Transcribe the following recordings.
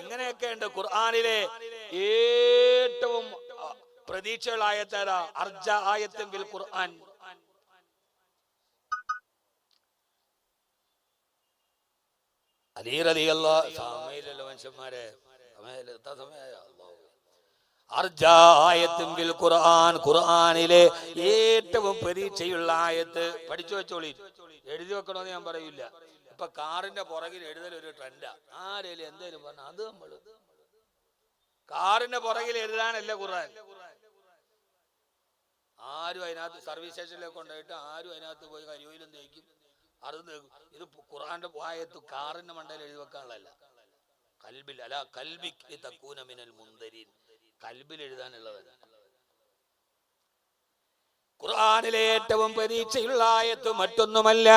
ഇങ്ങനെയൊക്കെ ഉണ്ട് ഖുർആനിലെ ഏറ്റവും പ്രതീക്ഷകളായ ആയത്തേതാ അർജ ആയത്തെങ്കിൽ ഫിൽ ഖുർആൻ. അലി റളിയല്ല സമയമില്ലല്ലോ മനുഷ്യന്മാരെ. സമയമില്ല എത്താ സമയമായോ? അല്ലാഹു. അർജായത്തും ബിൽ ഖുർആൻ ഖുർആനിലെ ഏറ്റവും പ്രതീക്ഷയുള്ള ആയത്ത് പഠിച്ചു വെച്ചോളി. എഴുതി വെക്കണമെന്ന് ഞാൻ പറയൂല. ഇപ്പൊ കാറിന്റെ പുറകിൽ എഴുതൽ ഒരു ട്രെൻഡാ. ആരേലും എന്തേലും പറഞ്ഞ അത് നമ്മൾ കാറിന്റെ പുറകിൽ എഴുതാനല്ല ഖുർആൻ. ആരും അതിനകത്ത് സർവീസ് സ്റ്റേഷനിലേക്ക് കൊണ്ടുപോയിട്ട് ആരും അതിനകത്ത് പോയി കരിയോയിലും തേക്കും. അത്. ഇത് ഖുറാന്റെ വായത്ത് കാറിന്റെ മണ്ടയിൽ എഴുതി വെക്കാനുള്ളതല്ല. കൽബിൽ അല്ല കൽബിക്ക് തക്കൂനമിനൽ മുന്തരീൻ. കൽബിൽ എഴുതാനുള്ളതല്ല. ഖുർആനിലെ ഏറ്റവും പ്രതീക്ഷയുള്ള ആയത്ത് മറ്റൊന്നുമല്ല.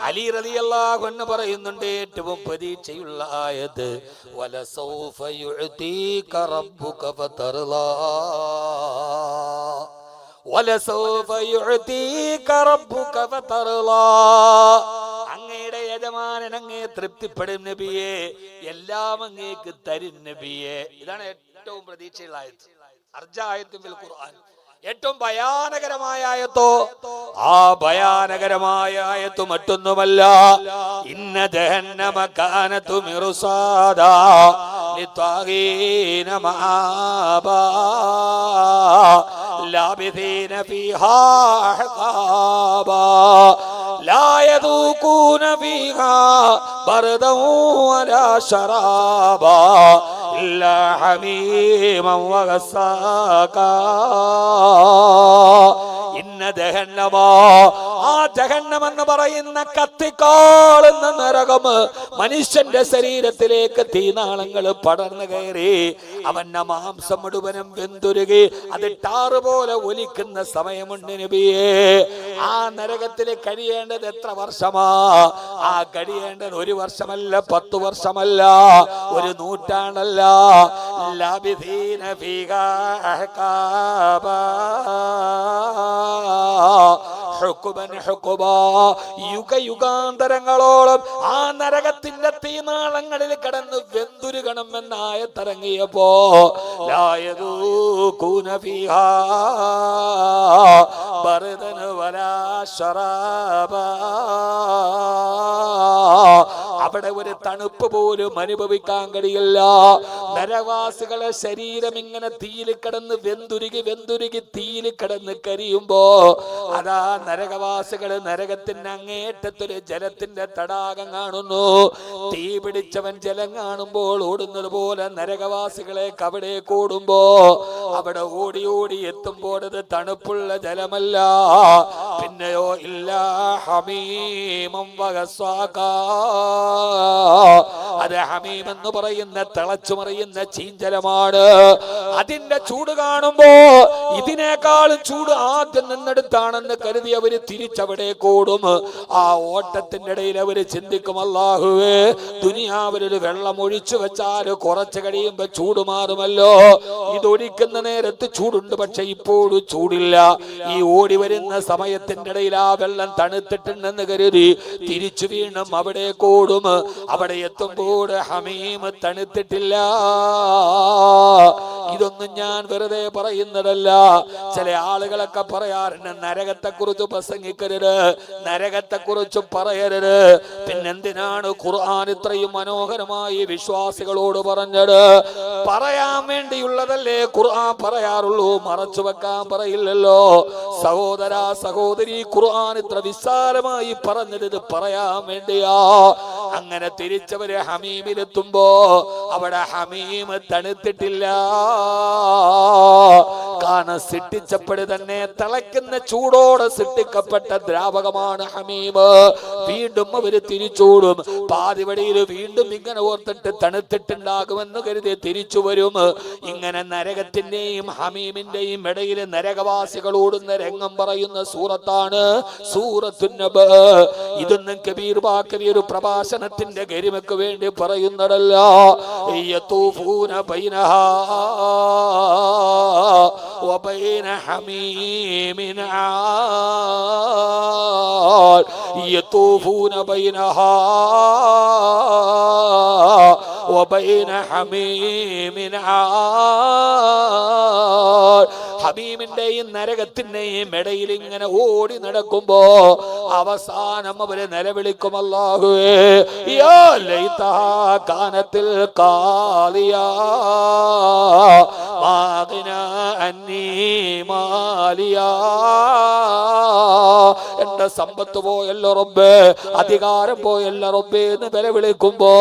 അലി റതി അള്ളാഹു എന്ന് പറയുന്നുണ്ട് ഏറ്റവും പ്രതീക്ഷയുള്ള ആയത്ത് അങ്ങയുടെ യജമാനൻ അങ്ങേ തൃപ്തിപ്പെടും നബിയെ എല്ലാം അങ്ങേക്ക് തരും നബിയെ. ഇതാണ് ഏറ്റവും പ്രതീക്ഷയുള്ള ആയത്ത്. അർജായത്തും ഖുർആൻ. ഏറ്റവും ഭയാനകരമായ ആയത്തോ ആ ഭയാനകരമായ ആയത്ത് മറ്റൊന്നുമല്ല ഇന്ന ജഹന്നമ കാനത്തു മിറുസാദാ ലിത്വാഗീന മആബാ ലാബിഥീന ഫീഹാ അഹ്ഖാബാ لا يذوقون فيها بردا ولا شرابا إلا حميما وغساقا ജഹന്നമോ ആ ജഹന്നം എന്ന് പറയുന്ന കത്തിക്കാളുന്ന നരകം മനുഷ്യന്റെ ശരീരത്തിലേക്ക് തീനാളങ്ങൾ പടർന്നു കയറി അവന്റെ മാംസം മുഴുവനും വെന്തുരുകി അത് ടാറ് പോലെ ഒലിക്കുന്ന സമയമുണ്ട് നബിയേ. ആ നരകത്തിൽ കഴിയേണ്ടത് എത്ര വർഷമാ? ആ കഴിയേണ്ടത് ഒരു വർഷമല്ല പത്തു വർഷമല്ല ഒരു നൂറ്റാണല്ല ലബിധീന ഭീകാ. യുഗയുഗാന്തരങ്ങളോളം ആ നരകത്തിന്റെ തീനാളങ്ങളിൽ കടന്ന് വെന്തുരുകണമെന്നായ തറങ്ങിയപ്പോ ഭരതനു ശറാബാ. അവിടെ ഒരു തണുപ്പ് പോലും അനുഭവിക്കാൻ കഴിയില്ല. നരവാസികളെ ശരീരം ഇങ്ങനെ തീയിൽ കിടന്ന് വെന്തുരുകി വെന്തുരുകി തീയിൽ കിടന്ന് കരിയുമ്പോ അതാ നരകവാസികൾ നരകത്തിന്റെ അങ്ങേറ്റത്തൊരു ജലത്തിന്റെ തടാകം കാണുന്നു. തീ പിടിച്ചവൻ ജലം കാണുമ്പോൾ ഓടുന്നത് പോലെ നരകവാസികളെ കവിടെ കൂടുമ്പോ അവിടെ ഓടി ഓടി എത്തുമ്പോഴത് തണുപ്പുള്ള ജലമല്ല. പിന്നെയോ ഇല്ല ഹമീമം അത് ഹമീം എന്ന് പറയുന്ന തിളച്ചു മറിയുന്ന ചീഞ്ചലമാണ്. അതിന്റെ ചൂട് കാണുമ്പോ ഇതിനേക്കാളും ചൂട് ആദ്യം നിന്നെടുത്താണെന്ന് കരുതി അവർ തിരിച്ചവിടെ കൂടും. ആ ഓട്ടത്തിന്റെ ഇടയിൽ അവർ ചിന്തിക്കും അല്ലാഹുവേ ദുനിയാവിലൊരു വെള്ളം ഒഴിച്ചു വെച്ചാൽ കുറച്ച് കഴിയുമ്പോ ചൂട് മാറുമല്ലോ. ഇതൊഴിക്കുന്ന നേരത്ത് ചൂടുണ്ട് പക്ഷെ ഇപ്പോഴും ചൂടില്ല. ഈ ഓടി വരുന്ന സമയത്തിന്റെ ഇടയിൽ ആ വെള്ളം തണുത്തിട്ടുണ്ടെന്ന് കരുതി തിരിച്ചു വീണും അവിടെ കൂടും. അവിടെ എത്തുമ്പോൾ ഹമീം തണുത്തിട്ടില്ല. ഇതൊന്നും ഞാൻ വെറുതെ പറയുന്നതല്ല. ചില ആളുകളൊക്കെ പറയാറുണ്ട് നരകത്തെ കുറിച്ച് പ്രസംഗിക്കരുത് നരകത്തെ കുറിച്ച് പറയരുത്. പിന്നെന്തിനാണ് ഖുർആൻ ഇത്രയും മനോഹരമായി വിശ്വാസികളോട് പറഞ്ഞത്? പറയാൻ വേണ്ടിയുള്ളതല്ലേ ഖുർആൻ പറയാറുള്ളൂ. മറച്ചു വെക്കാൻ പറയില്ലല്ലോ. സഹോദര സഹോദരി ഖുർആൻ ഇത്ര വിശാലമായി പറഞ്ഞത് പറയാൻ വേണ്ടിയാ. അങ്ങനെ തിരിച്ചവര് ഹമീമിലെത്തുമ്പോ അവിടെ ഹമീം തണുത്തിട്ടില്ല. കാരണം സിട്ടിച്ചപ്പടി തന്നെ തിളയ്ക്കുന്ന ചൂടോടെ സിട്ടിക്കപ്പെട്ട ദ്രാവകമാണ് ഹമീമ് വീണ്ടും അവർ തിരിച്ചോടും. പാതിവടിയിൽ വീണ്ടും ഇങ്ങനെ ഓർത്തിട്ട് തണുത്തിട്ടുണ്ടാകുമെന്ന് കരുതി തിരിച്ചു വരും. ഇങ്ങനെ നരകത്തിന്റെയും ഹമീമിന്റെയും ഇടയിൽ നരകവാസികളോടുന്ന രംഗം പറയുന്ന സൂറത്താണ് സൂറത്തുന്നബ് ഇതൊന്നും കബീർ ബാക്കരി ഒരു പ്രഭാഷണത്തിന്റെ ഗരിമയ്ക്ക് വേണ്ടി പറയുന്നതല്ല. وبين حميم عال يطوفون بينها وبين حميم عان ഹബീമിന്റെയും നരകത്തിന്റെയും ഇടയിൽ ഇങ്ങനെ ഓടി നടക്കുമ്പോ അവസാനം അവര് നിലവിളിക്കും അല്ലാഹുവേ യാ ലൈതാ കാനത്തിൽ കാലിയാ മാഗിന അന്നീ മാലിയാ എന്റെ സമ്പത്ത് പോയല്ലോ റബ്ബേ അധികാരം പോയല്ലോ റബ്ബേ എന്ന് നിലവിളിക്കുമ്പോ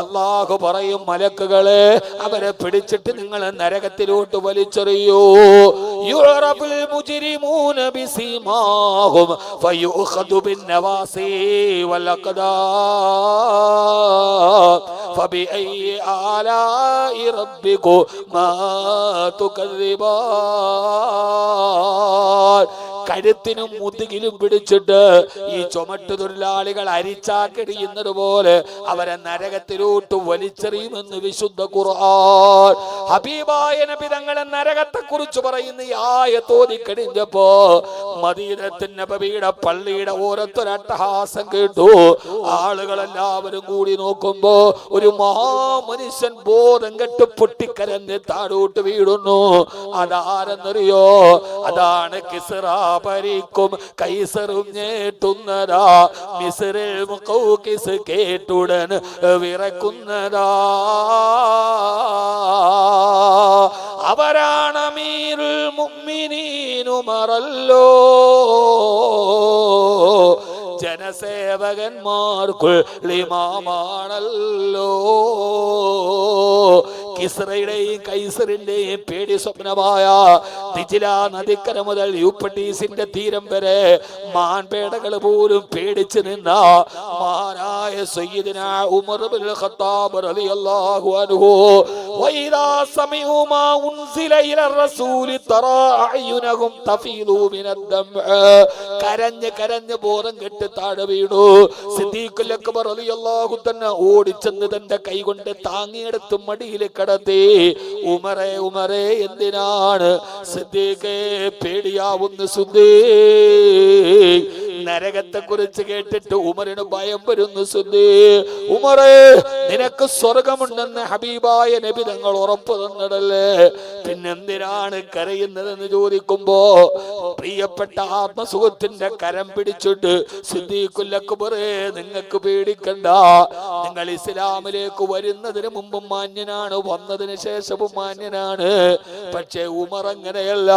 അള്ളാഹു പറയും മലക്കുകളെ അവരെ പിടിച്ചിട്ട് നിങ്ങൾ നരകത്തിലോട്ട് വലിച്ചെറിയൂ. കരുത്തിനും മുതുകിലും പിടിച്ചിട്ട് ഈ ചുമട്ടു തൊഴിലാളികൾ അരിച്ചാക്കിടിയുന്നത് പോലെ അവരെ നരകത്തിലോട്ട് വലിച്ചെറിയുമെന്ന് വിശുദ്ധ ഖുർആൻ. ഹബീബായ നബി തങ്ങളെ നരകത്തെ കുറിച്ച് പറയുന്ന ആയ തോതിക്കടിഞ്ഞപ്പോ മദീനത്തിന്റെ നബിയുടെ പള്ളിയുടെ ഓരോരുത്തർ കേട്ടു. ആളുകളെല്ലാവരും കൂടി നോക്കുമ്പോ ഒരു മഹാമനുഷ്യൻ ബോധം കെട്ട് പൊട്ടിക്കരഞ്ഞ് താഴോട്ട് വീടുന്നു അതാരെന്നറിയോ? അതാണ് കിസറാ. ഭരിക്കും കൈസറും ഞേട്ടുന്നതാ. മിസറിൽ മുക്കൗക്കിസ് കേട്ടുടൻ വിറക്കുന്നതാ. അവരാണ് അമീറുൽ മുമ്മിനീനുമറല്ലോ ജനസേവകന്മാർക്കുള്ളിമാമാണല്ലോ കിസ്രയുടെയും കൈസറിന്റെയും പേടി സ്വപ്നമായ തിജില നദിക്കര മുതൽ യൂപ്പട്ടീസിന്റെ തീരം വരെ മാൻപേടകൾ പോലും പേടിച്ചു നിന്ന മഹാനായ സയ്യിദിന ഉമർ ഖത്താബ് റളിയല്ലാഹു അൻഹു വൈദാ സമിഉ മാ ഉൻസില ഇല റസൂലി തറാ അയ്യുനഹും തഫീദു മിനദ്ദം കരഞ്ഞ് കരഞ്ഞ് ബോധം കെട്ട് താഴെ വീണു. സിദ്ദീഖുൽ അക്ബർ റളിയല്ലാഹു തന്നെ ഓടിച്ചെന്ന് തന്റെ കൈ കൊണ്ട് താങ്ങിയെടുത്ത് മടിയിൽ കടത്തി. ഉമറെ ഉമറെ എന്തിനാണ് സിദ്ദീഖേ പേടിയാവുന്ന സുദ്ദീ നരകത്തെ കുറിച്ച് കേട്ടിട്ട് ഉമറിന് ഭയം വരുന്നു സുദ്ദീ ഉമറെ നിനക്ക് സ്വർഗമുണ്ടെന്ന് ഹബീബായ നബി തങ്ങൾ ഉറപ്പ് തന്നിടല്ലേ? പിന്നെന്തിനാണ് കരയുന്നതെന്ന് ചോദിക്കുമ്പോ പ്രിയപ്പെട്ട ആത്മസുഖത്തിന്റെ കരം പിടിച്ചിട്ട് സിദ്ദീഖുല്ലക്കുബറേ നിങ്ങൾക്ക് പേടിക്കണ്ട. നിങ്ങൾ ഇസ്ലാമിലേക്ക് വരുന്നതിന് മുമ്പും മാന്യനാണ് വന്നതിന് ശേഷവും മാന്യനാണ്. പക്ഷേ ഉമർ അങ്ങനെയല്ല.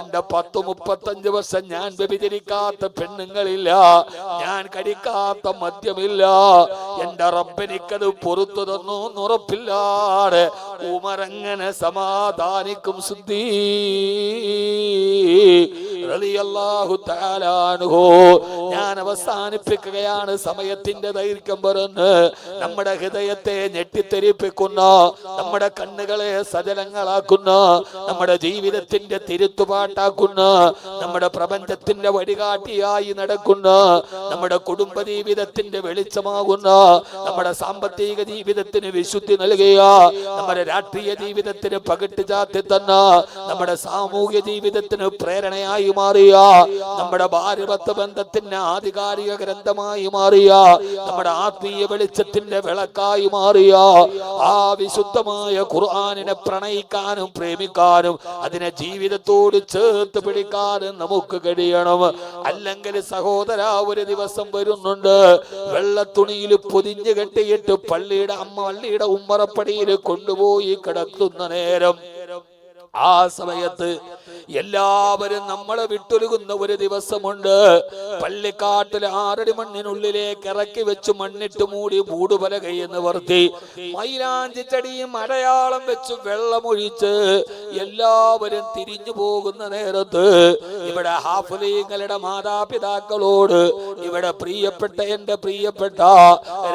എന്റെ പത്ത് മുപ്പത്തഞ്ച് വർഷം ഞാൻ വ്യഭിചരിക്കാത്ത പെണ്ണുങ്ങളില്ല. ഞാൻ കടിക്കാത്ത മദ്യമില്ല. എന്റെ റബ്ബെനിക്കത് പുറത്തു തന്നു ഉറപ്പില്ലാതെ ഉമർ അങ്ങനെ സമാധാനിക്കും ശുദ്ധി റളിയല്ലാഹു തആലാ അൻഹു. ഞാൻ അവസാനിപ്പിക്കുകയാണ്. സമയത്തിന്റെ ദൈർഘ്യം പറഞ്ഞ് നമ്മുടെ ഹൃദയത്തെ ഞെട്ടിത്തെരിപ്പിക്കുന്ന നമ്മുടെ കണ്ണുകളെ സജലങ്ങളാക്കുന്ന നമ്മുടെ ജീവിതത്തിന്റെ തിരുത്തുപാട്ടാക്കുന്ന നമ്മുടെ പ്രപഞ്ചത്തിന്റെ വഴികാട്ടിയായി നടക്കുന്ന നമ്മുടെ കുടുംബ ജീവിതത്തിന്റെ വെളിച്ചമാകുന്ന നമ്മുടെ സാമ്പത്തിക ജീവിതത്തിന് വിശുദ്ധി നൽകുക നമ്മുടെ രാഷ്ട്രീയ ജീവിതത്തിന് പകിട്ട് ചാത്തി തന്ന നമ്മുടെ സാമൂഹ്യ ജീവിതത്തിന് പ്രേരണയായി മാറിയ നമ്മുടെ ഭാരവത്വ ബന്ധത്തിന് ആധികാരിക ഗ്രന്ഥമായി മാറിയ നമ്മുടെ ആത്മീയ വെളിച്ചത്തിന്റെ വിളക്കായി മാറിയ ആ വിശുദ്ധമായ ഖുർആാനിനെ പ്രണയിക്കാനും പ്രേമിക്കാനും അതിനെ ജീവിതത്തോട് ചേർത്ത് പിടിക്കാനും നമുക്ക് കഴിയണം. അല്ലെങ്കിൽ സഹോദര ഒരു ദിവസം വരുന്നുണ്ട്. വെള്ളത്തുണിയിൽ പൊതിഞ്ഞു കെട്ടിയിട്ട് പള്ളിയുടെ അമ്മ പള്ളിയുടെ ഉമ്മറപ്പടിയിൽ കൊണ്ടുപോയി കിടക്കുന്ന നേരം ആ സമയത്ത് എല്ലാവരും നമ്മളെ വിട്ടൊരുകുന്ന ഒരു ദിവസമുണ്ട്. പള്ളിക്കാട്ടിലെ ആറടി മണ്ണിനുള്ളിലേക്ക് ഇറക്കി വെച്ച് മണ്ണിട്ട് മൂടി മൂടുപലകയെന്ന് വർത്തി മൈലാഞ്ചി ചെടിയും അടയാളം വെച്ച് വെള്ളമൊഴിച്ച് എല്ലാവരും തിരിഞ്ഞു പോകുന്ന നേരത്ത് ഇവിടെ ഹാഫുലീങ്ങളുടെ മാതാപിതാക്കളോട് ഇവിടെ പ്രിയപ്പെട്ട എന്റെ പ്രിയപ്പെട്ട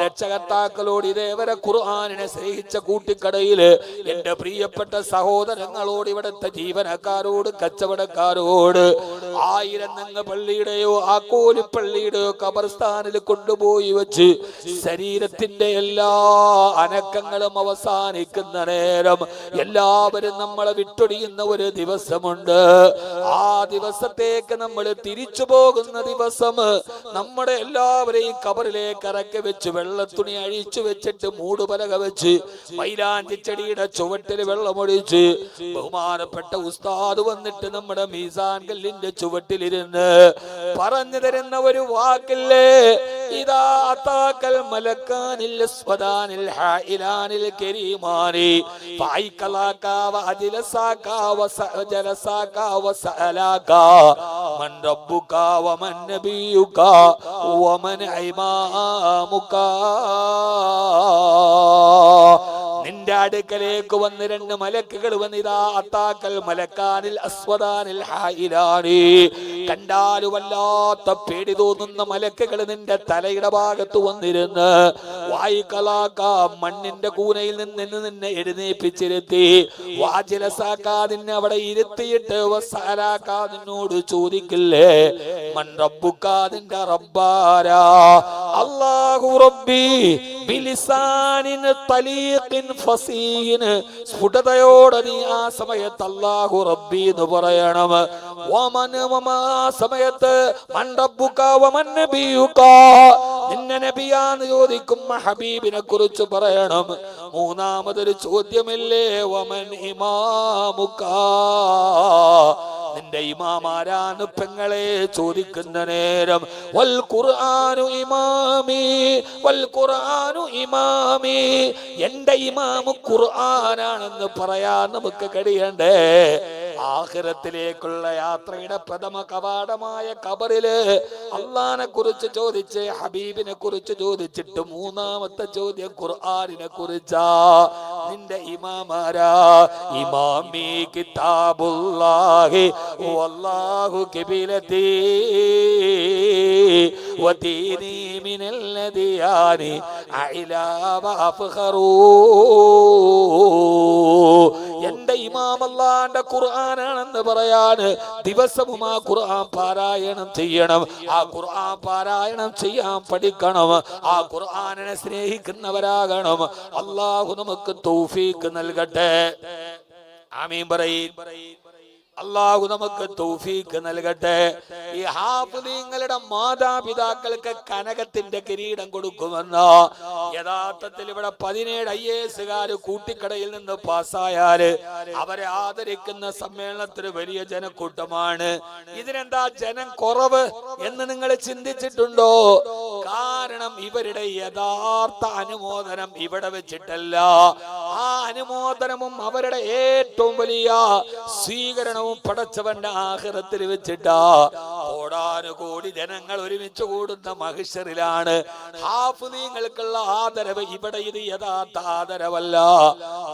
രക്ഷകർത്താക്കളോട് ഇതേവരെ ഖുർആാനിനെ സ്നേഹിച്ച കൂട്ടിക്കടയിൽ എന്റെ പ്രിയപ്പെട്ട സഹോദരങ്ങളോട് ഇവിടുത്തെ ജീവനക്കാരോട് കച്ചവടക്കാരോട് ആയിരം നങ്ങ പള്ളിയുടെയോ ആ കോലിപ്പള്ളിയുടെയോ കബർസ്ഥാനിൽ കൊണ്ടുപോയി വെച്ച് ശരീരത്തിന്റെ എല്ലാ അനക്കങ്ങളും അവസാനിക്കുന്ന നേരം എല്ലാവരും നമ്മളെ വിട്ടൊടിയുന്ന ഒരു ദിവസമുണ്ട്. ആ ദിവസത്തേക്ക് നമ്മൾ തിരിച്ചു പോകുന്ന ദിവസം നമ്മുടെ എല്ലാവരെയും കബറിലേക്ക് ഇറക്കി വെച്ച് വെള്ളത്തുണി അഴിച്ചു വെച്ചിട്ട് മൂടുപലക വെച്ച് മൈലാഞ്ചി ചെടിയുടെ ചുവട്ടിൽ വെള്ളമൊഴിച്ച് ബഹുമാനപ്പെട്ട ഉസ്താദ് വന്നിട്ട് നമ്മുടെ മീസാൻ കല്ലിന്റെ ചുവട്ടിലിരുന്ന് പറഞ്ഞു തരുന്ന ഒരു വാക്കില്ലേ? ഇതാ അതാക്കൽ മലക്കാനിൽ സ്വദാനിൽ ഹായിലാനിൽ കരീമാനി. ഫൈക്കലാക വഅജിലസാക വസജലസാക വസഅലാക മൻ റബ്ബുക വമൻ നബിയുക വമൻ ഇമാമുക അടുക്കലേക്ക് വന്ന് രണ്ട് മലക്കുകൾ വന്നിതാ അത്താക്കൽ മലക്കാനിൽ അസ്വദാനിൽ ഹായിലാനി. കണ്ടാലും വല്ലാത്ത പേടി തോന്നുന്ന മലക്കുകൾ നിന്റെ തലയുടെ ഭാഗത്ത് വന്നിരുന്ന് വായിക്കലാക്ക. മണ്ണിന്റെ കൂനയിൽ നിന്ന് നിന്നെ- എഴുന്നേപ്പിച്ചിരുത്തി. വാചിലസാക്കാ നിന്നെ അവിടെ ഇരുത്തിയിട്ട് വസാലാക്കാ നിന്നോട് ചോദിക്കില്ലേ? മൺ റബ്ബുക്കാ നിന്റെ റബ്ബാരാ. അല്ലാഹു റബ്ബി ബിലിസാനിന് തലീഖിൻ ഫസീഹിന് സ്ഫുടതയോടെ നീ ആ സമയത്ത് അല്ലാഹു റബ്ബി എന്ന് പറയണം. സമയത്ത് നിന്നെ നബിയാന്ന് ചോദിക്കും ഹബീബിനെ കുറിച്ച് പറയണം. മൂന്നാമതൊരു ചോദ്യമില്ലേ? വമൻ ഇമാമുക്ക നിന്റെ ഇമാമാരാണ് പെങ്ങളെ ചോദിക്കുന്ന നേരം. വൽ ഖുർആനു ഇമാമി വൽ ഖുർആനു ഇമാമി. എന്റെ ഇമാമു ഖുർആനാണെന്ന് പറയാൻ നമുക്ക് കഴിയണ്ടേ? ആഖിറത്തിലേക്കുള്ള യാത്രയുടെ പ്രഥമ കവാടമായ കബറില് അള്ളാനെ കുറിച്ച് ചോദിച്ച് ഹബീബിനെ കുറിച്ച് ചോദിച്ചിട്ട് മൂന്നാമത്തെ ചോദ്യം ഖുർആനിനെ കുറിച്ചാ നിന്റെ ഇമാമാരാ ഇമാമി കിതാബുല്ലാഹി വല്ലാഹു കിബിലത്തി وديني من الذيان أعلى وأفخروا എന്റെ അല്ലാന്റെ ഖുർആനാണെന്ന് പറയാൻ ദിവസവും ആ ഖുർആൻ പാരായണം ചെയ്യണം. ആ ഖുർആൻ പാരായണം ചെയ്യാൻ പഠിക്കണം. ആ ഖുർആനെ സ്നേഹിക്കുന്നവരാകണം. അള്ളാഹു നമുക്ക് തൗഫീക്ക് നൽകട്ടെ. ആമീൻ പറയും. അള്ളാഹു നമുക്ക് തൗഫീക്ക് നൽകട്ടെ. ഈ ഹാഫിദീങ്ങളുടെ മാതാപിതാക്കൾക്ക് കനകത്തിന്റെ കിരീടം കൊടുക്കുമെന്ന് യഥാർത്ഥത്തിൽ ഇവിടെ പതിനേഴ് ഐ എ എസുകാര് കൂട്ടിക്കടയിൽ നിന്ന് പാസ്സായാൽ അവരെ ആദരിക്കുന്ന സമ്മേളനത്തിന് വലിയ ജനക്കൂട്ടമാണ്. ഇതിനെന്താ ജനം കുറവ് എന്ന് നിങ്ങൾ ചിന്തിച്ചിട്ടുണ്ടോ? കാരണം ഇവരുടെ യഥാർത്ഥ അനുമോദനം ഇവിടെ വെച്ചിട്ടല്ല. ആ അനുമോദനവും അവരുടെ ഏറ്റവും വലിയ സ്വീകരണവും പടച്ചവന്റെ ആഹ്റത്തിൽ വെച്ചിട്ടാ. കോടാനുകോടി ജനങ്ങൾ ഒരുമിച്ച് കൂടുന്ന മഹിഷറിലാണ്. ഹാഫ് നീങ്ങൾക്കുള്ള ആദരവ് ഇവിടെ ഇത് യഥാർത്ഥ ആദരവല്ല.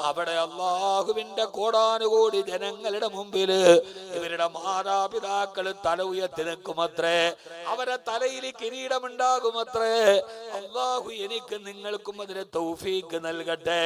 അവിടെ അള്ളാഹുവിന്റെ കോടാനുകോടി ജനങ്ങളുടെ മുമ്പിൽ ഇവരുടെ മാതാപിതാക്കൾ തല ഉയർത്തി നിൽക്കുമത്രേ. അവരെ തലയിൽ കിരീടമുണ്ടാകുമത്രേ. അള്ളാഹു എനിക്ക് നിങ്ങൾക്കും അതിന് തൗഫീക്ക് നൽകട്ടെ.